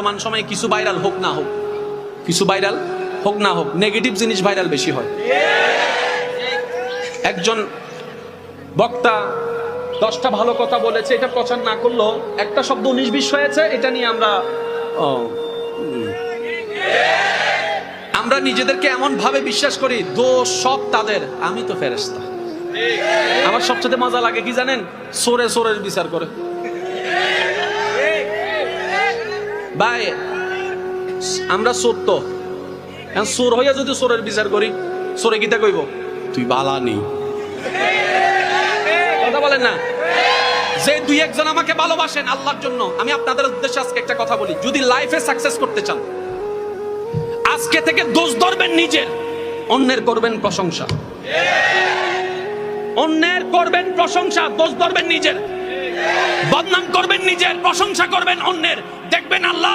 বর্তমান সময়ে কিছু ভাইরাল হোক না হোক, কিছু ভাইরাল হোক না হোক নেগেটিভ জিনিস ভাইরাল বেশি হয়। একজন বক্তা দশটা ভালো কথা বলেছে, এটা প্রচার না করলেও একটা শব্দ উনিশ বিশ হয়েছে, এটা নিয়ে আমরা আমরা নিজেদেরকে এমন ভাবে বিশ্বাস করি, দোষ সব তাদের, আমি তো ফেরেস্তা আমার সবচেয়ে মজা লাগে কি জানেন? সোরে সোরের বিচার করে। ভাই আমরা চোর তো এখন চোর হইয়া যদি চোরের বিচার করি চোরে গীতা কইব? তুই বালা নেই কথা বলেন না। যে দুই একজন আমাকে ভালোবাসেন আল্লাহর জন্য আমি আপনাদের উদ্দেশ্যে আজকে একটা কথা বলি। যদি লাইফে সাকসেস করতে চান আজকে থেকে দোষ ধরবেন নিজের অন্যের করবেন প্রশংসা। অন্যের করবেন প্রশংসা দোষ ধরবেন নিজের। বদনাম করবেন নিজের প্রশংসা করবেন অন্যের। দেখবেন আল্লাহ